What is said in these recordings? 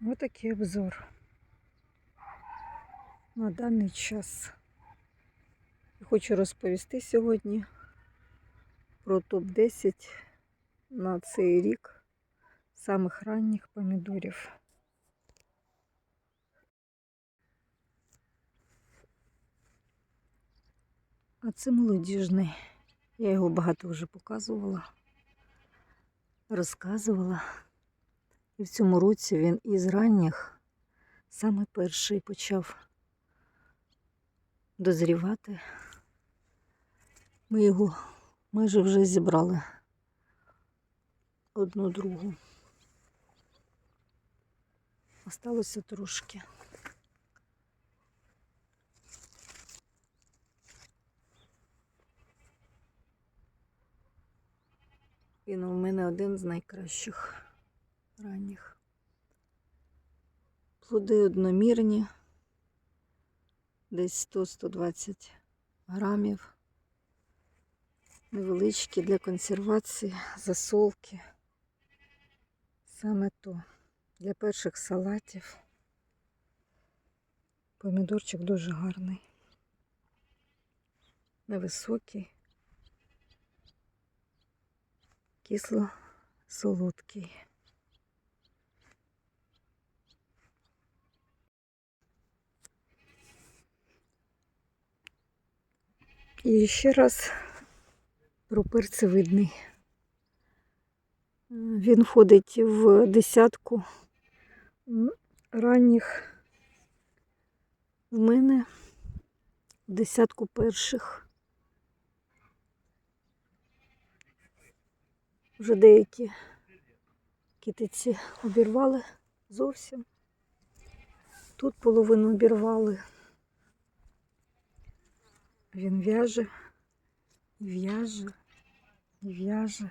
Ось такий обзор на даний час. Хочу розповісти сьогодні про топ-10 на цей рік самих ранніх помідорів. А це молодіжний. Я його багато вже показувала, розказувала. І в цьому році він із ранніх саме перший почав дозрівати. Ми його майже вже зібрали одну другу. Осталося трошки. Він у мене один з найкращих ранніх. Плоди одномірні, десь 100-120 грамів. Невеличкі для консервації, засолки. Саме то для перших салатів. Помідорчик дуже гарний. Невисокий, кисло солодкий. І ще раз про перцевидний. Він входить в десятку ранніх в мене в десятку перших. Вже деякі китиці обірвали зовсім. Тут половину обірвали. Він в'яже, в'яже, в'яже.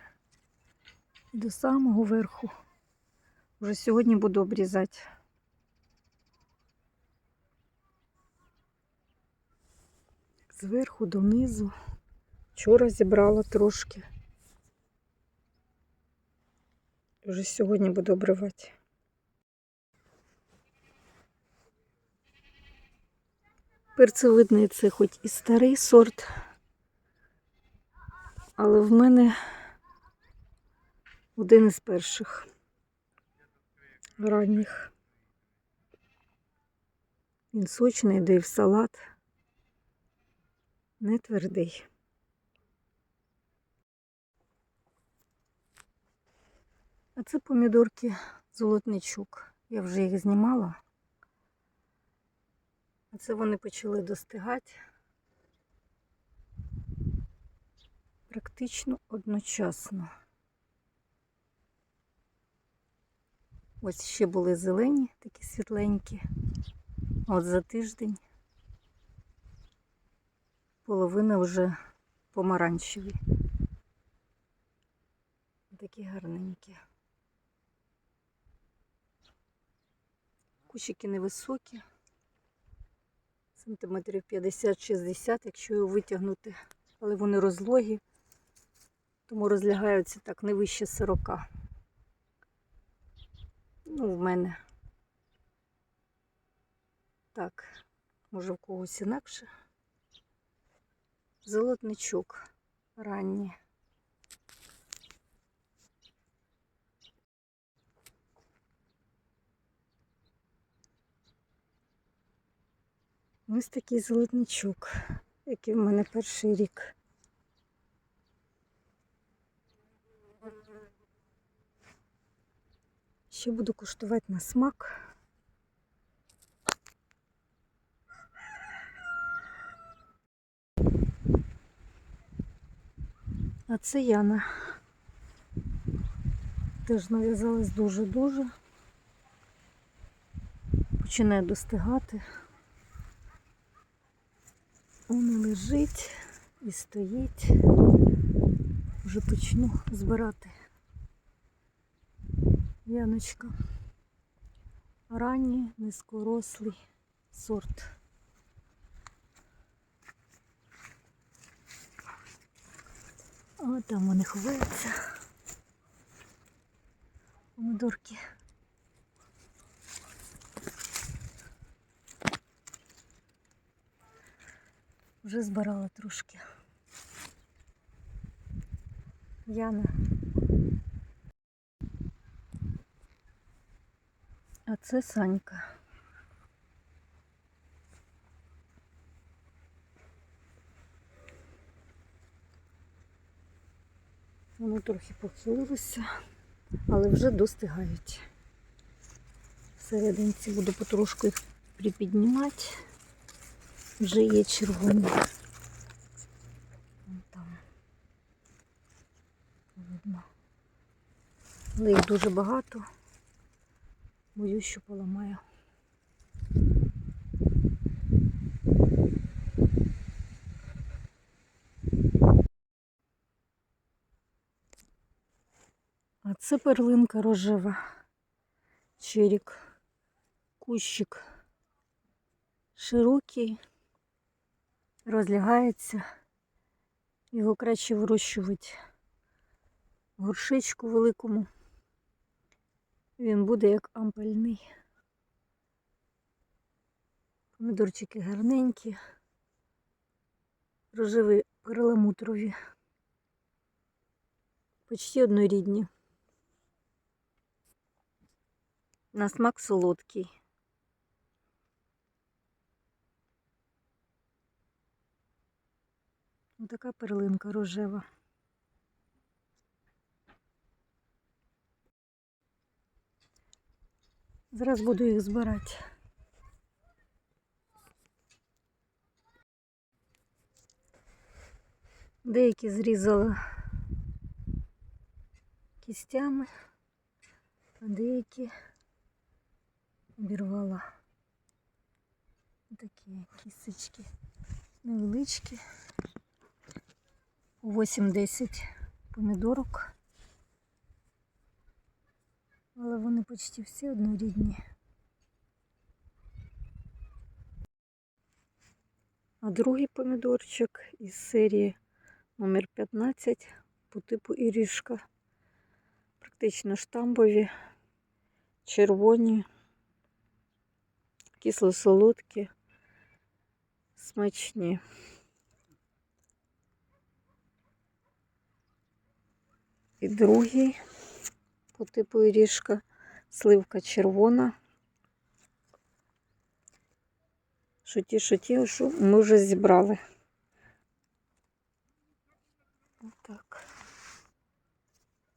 До самого верху. Вже сьогодні буду обрізати. Зверху донизу. Вчора зібрала трошки. Вже сьогодні буду обривати. Перцевидний це хоч і старий сорт, але в мене один із перших ранніх. Він сочний, йде в салат, не твердий. А це помідорки золотничок. Я вже їх знімала. А це вони почали достигати практично одночасно. Ось ще були зелені, такі світленькі. От за тиждень половина вже помаранчеві. Такі гарненькі. Кущики невисокі, сантиметрів 50-60, якщо його витягнути, але вони розлогі, тому розлягаються так не вище 40. Ну, в мене так, може в когось інакше. Золотничок ранній. Ось такий золотничок, який в мене перший рік. Ще буду куштувати на смак. А це Яна. Теж нав'язалась дуже-дуже. Починає достигати. Вона лежить і стоїть. Вже почну збирати. Яночка. Ранній, низькорослий сорт. О, там вони ховаються. Помидорки. Вже збирала трошки. Яна. А це Санька. Воно трохи похилилося, але вже достигають. Всерединці буду потрошку їх припіднімати. Вже є червоні. Вон там. Видно. Але їх дуже багато. Боюсь, що поламаю. А це перлинка рожева. Черік. Кущик широкий, розлягається. Його краще вирощувати в горшечку великому. Він буде як ампельний. Помідорчики гарненькі, рожеві перламутрові, почти однорідні. На смак солодкий. Ось така перлинка рожева. Зараз буду їх збирати. Деякі зрізала кістями, а деякі обірвала. Такі кісточки невеличкі. 8-10 помідорок. Але вони почти всі однорідні. А другий помідорчик із серії номер 15 по типу Ірішка. Практично штамбові, червоні, кисло-солодкі, смачні. І другий по типу Ірішка, сливка червона. Що ті, що ті, що ми вже зібрали. Отак.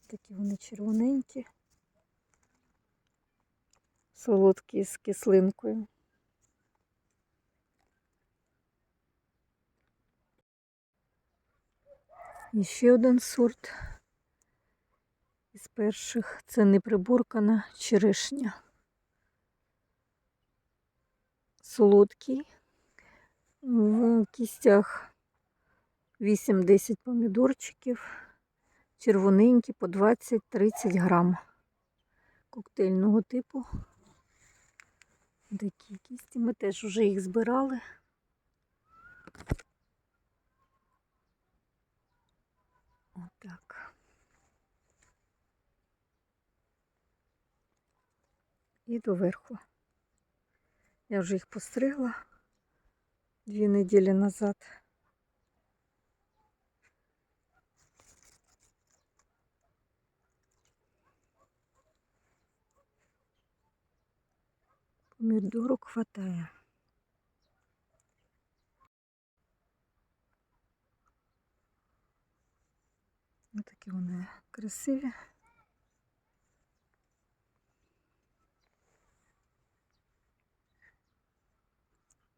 Такі вони червоненькі, солодкі з кислинкою. І ще один сорт із перших це неприборкана черешня. Солодкий. В кістях 8-10 помідорчиків, червоненькі по 20-30 грам коктейльного типу. Такі кісті. Ми теж вже їх збирали. Отак. І доверху. Я вже їх постригла дві неділі назад. Помідорок хватає. Ось такі вони красиві.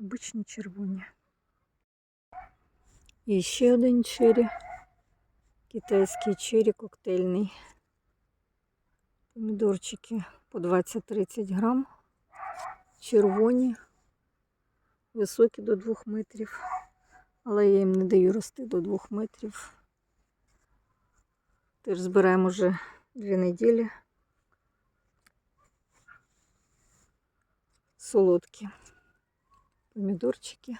Обичні червоні. І ще один чері. Китайський чері коктейльний. Помідорчики по 20-30 грам. Червоні, високі до 2 метрів. Але я їм не даю рости до 2 метрів. Теж збираємо вже 2 неділі. Солодкі помідорчики.